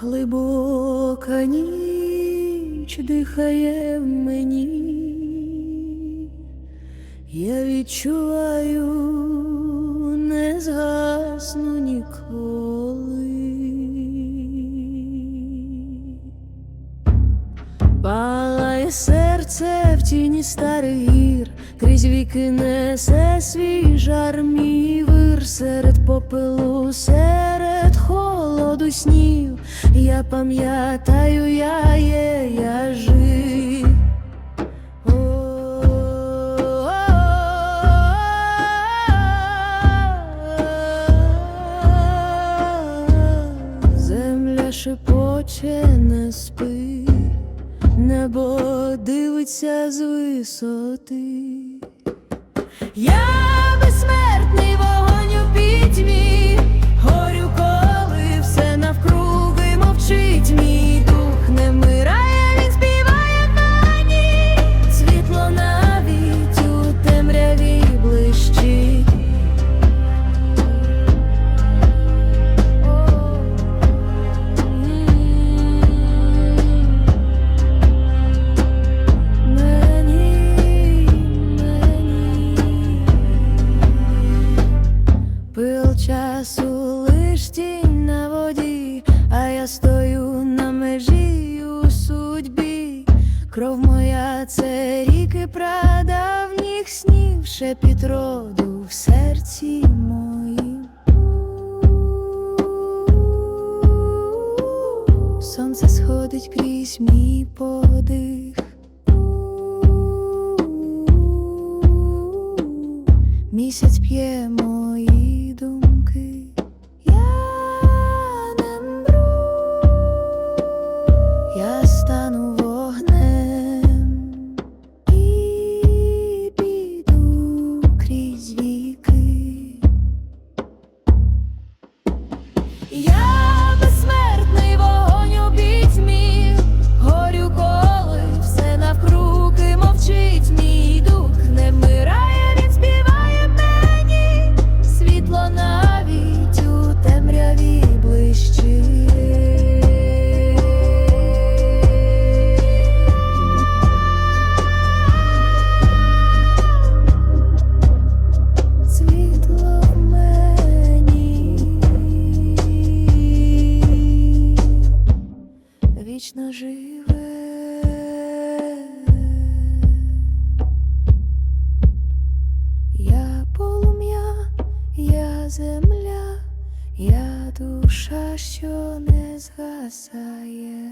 Глибока ніч дихає в мені, я відчуваю, не згасну ніколи. Палає серце в тіні старих гір, крізь віки несе свій жар мій вир серед попелу, серед холоду снів. Я пам'ятаю, я є, я жив. Шепоче не спи, небо дивиться з висоти. Я часу лиш тінь на воді, а я стою на межі у судьбі. Кров моя це ріки прадавніх снів, шепіт роду в серці моїм. Сонце сходить крізь мій подих. Місяць п'є Я вічно живе. Я полум'я, я земля, я душа, що не згасає.